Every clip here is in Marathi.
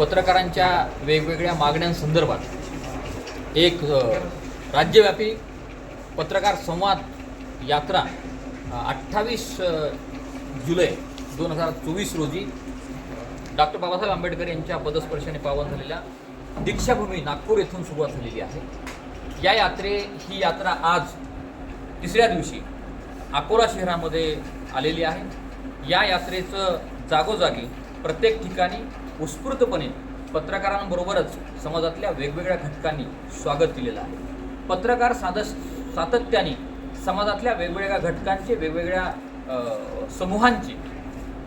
पत्रकारांच्या वेगवेगळ्या मागण्यांसंदर्भात एक राज्यव्यापी पत्रकार संवाद यात्रा अठ्ठावीस जुलै दोन हजार चोवीस रोजी डॉक्टर बाबासाहेब आंबेडकर यांच्या पदस्पर्शाने पावन झालेल्या दीक्षाभूमी नागपूर येथून सुरुवात झालेली आहे. या यात्रे ही यात्रा आज तिसऱ्या दिवशी अकोला शहरामध्ये आलेली आहे. या यात्रेचं जागोजागी प्रत्येक ठिकाणी उत्स्फूर्तपणे पत्रकारांबरोबरच समाजातल्या वेगवेगळ्या घटकांनी स्वागत केलेलं आहे. पत्रकार सादस सातत्याने समाजातल्या वेगवेगळ्या घटकांचे वेगवेगळ्या समूहांचे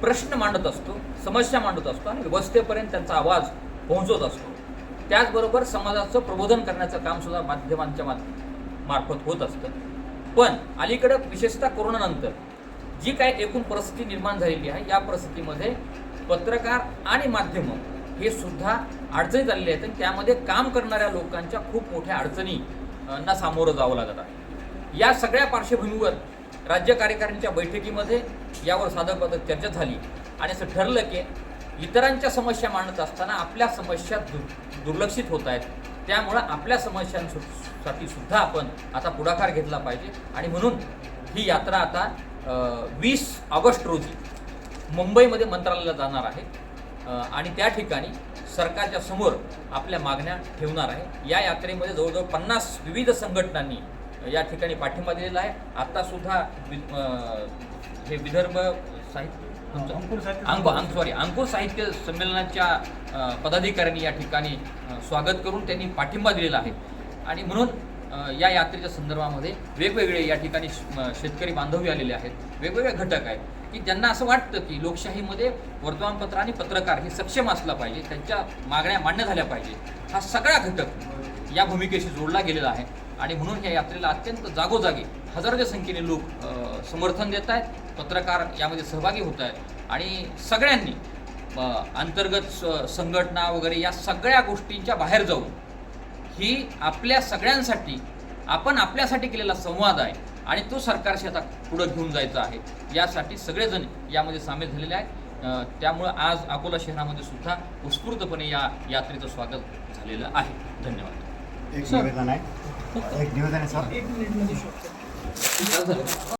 प्रश्न मांडत असतो समस्या मांडत असतो आणि व्यवस्थेपर्यंत त्यांचा आवाज पोहोचवत असतो. त्याचबरोबर समाजाचं प्रबोधन करण्याचं कामसुद्धा माध्यमांच्या मा मार्फत होत असतं. पण अलीकडं विशेषतः कोरोनानंतर जी काय एकूण परिस्थिती निर्माण झालेली आहे या परिस्थितीमध्ये पत्रकार आणि माध्यमं हे सुद्धा अडचणीत आलेले आहेत. आणि त्यामध्ये काम करणाऱ्या लोकांच्या खूप मोठ्या अडचणींना सामोरं जावं लागत आहे. या सगळ्या पार्श्वभूमीवर राज्य कार्यकारिणीच्या बैठकीमध्ये यावर साधक पद्धत चर्चा झाली. आणि असं ठरलं की इतरांच्या समस्या मांडत असताना आपल्या समस्या दु दुर्लक्षित होत आहेत. त्यामुळं आपल्या समस्यांसाठी सुद्धा आपण आता पुढाकार घेतला पाहिजे. आणि म्हणून ही यात्रा आता वीस ऑगस्ट रोजी मुंबईमध्ये मंत्रालयाला जाणार आहे. आणि त्या ठिकाणी सरकारच्या समोर आपल्या मागण्या ठेवणार आहे. या यात्रेमध्ये जवळजवळ पन्नास विविध संघटनांनी या ठिकाणी पाठिंबा दिलेला आहे. आत्तासुद्धा हे विदर्भ साहित्य अंकुर अंक सॉरी अंकुर साहित्य संमेलनाच्या पदाधिकाऱ्यांनी या ठिकाणी स्वागत करून त्यांनी पाठिंबा दिलेला आहे. आणि म्हणून या यात्रेच्या संदर्भामध्ये वेगवेगळे या ठिकाणी शेतकरी बांधवी आलेले आहेत. वेगवेगळे घटक आहेत. की ज्यांना असं वाटतं की लोकशाहीमध्ये वर्तमानपत्र आणि पत्रकार हे सक्षम असला पाहिजे त्यांच्या मागण्या मान्य झाल्या पाहिजे हा सगळा घटक या भूमिकेशी जोडला गेलेला आहे. आणि म्हणून या यात्रेला अत्यंत जागोजागी हजारोच्या संख्येने लोक समर्थन देत आहेत पत्रकार यामध्ये सहभागी होत आहेत. आणि सगळ्यांनी अंतर्गत स- संघटना वगैरे या सगळ्या गोष्टींच्या बाहेर जाऊन ही आपल्या सगळ्यांसाठी आपण आपल्यासाठी केलेला संवाद आहे. आणि तो सरकारशी आता पुढं घेऊन जायचा आहे. यासाठी सगळेजण यामध्ये सामील झालेले आहेत. त्यामुळं आज अकोला शहरामध्ये सुद्धा उत्स्फूर्तपणे या यात्रेचं स्वागत झालेलं आहे. धन्यवाद. एक निवेदन आहे. एक निवेदन आहे सर?